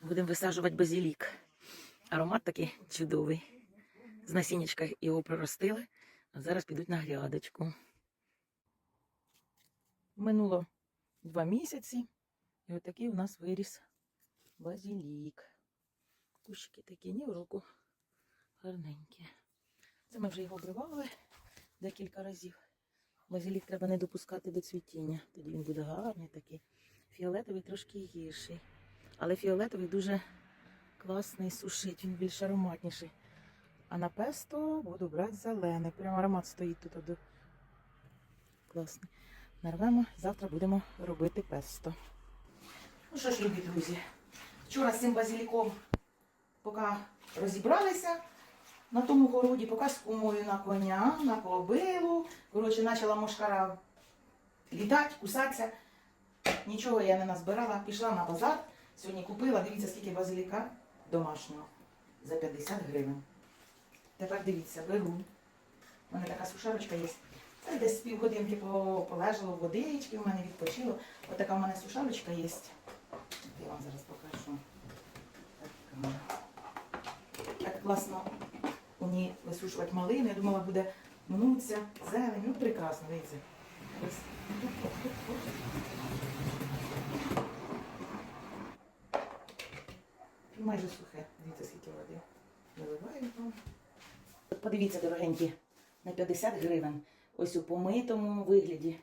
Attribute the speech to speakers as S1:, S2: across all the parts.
S1: Будемо висаджувати базилік. Аромат такий чудовий. З насіннячка його проростили, а зараз підуть на грядочку. Минуло два місяці, і отакий у нас виріс базилік. Кущики такі ні в року гарненькі. Це ми вже його обривали декілька разів. Базилік треба не допускати до цвітіння. Тоді він буде гарний такий. Фіолетовий трошки гірший. Але фіолетовий дуже класний сушить, він більш ароматніший. А на песто буду брати зелений. Прям аромат стоїть тут. Класний. Нарвемо, завтра будемо робити песто. Ну що ж, любі друзі, вчора з цим базиліком, поки розібралися на тому городі, поки з кумою на коня, на кобилу. Коротше, почала мошкара літати, кусатися. Нічого я не назбирала. Пішла на базар. Сьогодні купила, дивіться, скільки базиліка домашнього. За 50 гривень. Тепер дивіться, беру. У мене така сушарочка є. Це десь півгодинки полежало водички, у мене відпочило. Отака у мене сушарочка є. Я вам зараз покажу. Так, класно у ній висушувати малину. Я думала, буде мнуться, зелень. Ну, прекрасно, дивіться. Ось. Майже сухе. Дивіться, скільки води. Наливаю. Подивіться, дорогенькі, на 50 гривень. Ось у помитому вигляді.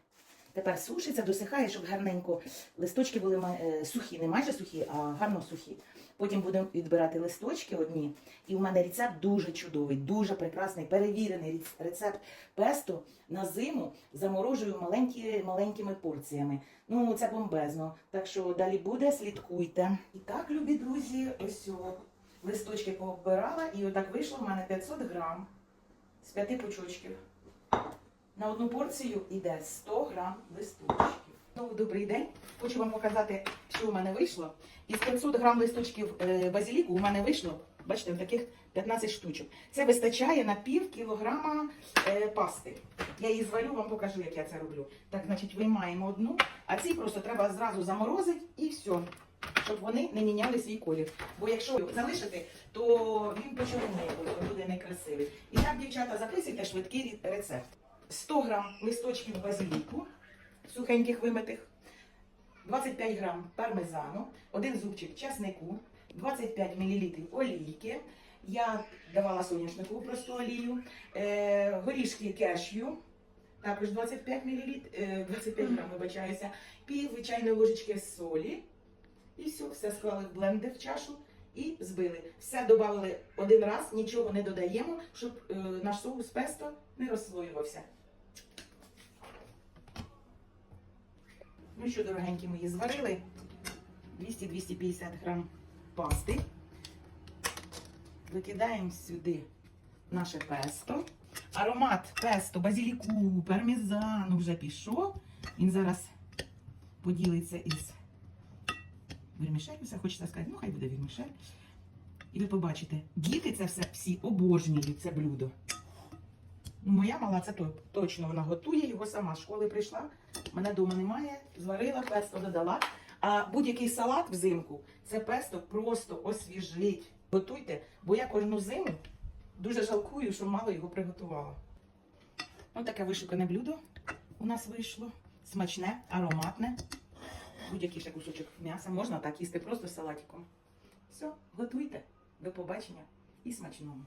S1: Тепер сушиться, досихає, щоб гарненько листочки були е, сухі, не майже сухі, а гарно сухі. Потім будемо відбирати листочки одні. І у мене рецепт дуже чудовий, дуже прекрасний, перевірений рецепт песто на зиму заморожую маленькі, маленькими порціями. Ну, це бомбезно. Так що далі буде, слідкуйте. І так, любі друзі, ось листочки пооббирала, і отак вийшло в мене 500 грам з п'яти пучочків. На одну порцію йде 100 грам листочків. Знову добрий день. Хочу вам показати, що у мене вийшло. Із 500 грам листочків е, базиліку у мене вийшло, бачите, таких 15 штучок. Це вистачає на пів кілограма е, пасти. Я її зварю, вам покажу, як я це роблю. Так, значить, виймаємо одну, а ці просто треба зразу заморозити і все. Щоб вони не міняли свій колір. Бо якщо залишити, то він почорніє, буде- некрасивий. І так, дівчата, записуйте швидкий рецепт. 100 грам листочків базиліку, сухеньких вимитих, 25 грам пармезану, один зубчик часнику, 25 мл олійки. Я давала соняшникову просту олію, е, горішки кешю, також 25 мл, е, 25 грам, вибачаюся, пів чайної ложечки солі. І все, все склали в блендер в чашу і збили. Все додали один раз, нічого не додаємо, щоб е, наш соус песто не розслоювався. Ну що, дорогенькі мої, зварили 200-250 грам пасти. Викидаємо сюди наше песто. Аромат песто, базиліку, пармезану вже пішов. Він зараз поділиться із вермішель, все хочеться сказати, ну хай буде вермішель. І ви побачите, діти це все всі обожнюють це блюдо. Ну, моя мала це точно вона готує його сама з школи прийшла. Мене вдома немає, зварила, песто додала. А будь-який салат взимку це песто просто освіжить. Готуйте, бо я кожну зиму дуже жалкую, що мало його приготувала. Ось таке вишукане блюдо у нас вийшло. Смачне, ароматне. Будь-який ще кусочок м'яса можна так їсти просто з салатиком. Все, готуйте. До побачення і смачного.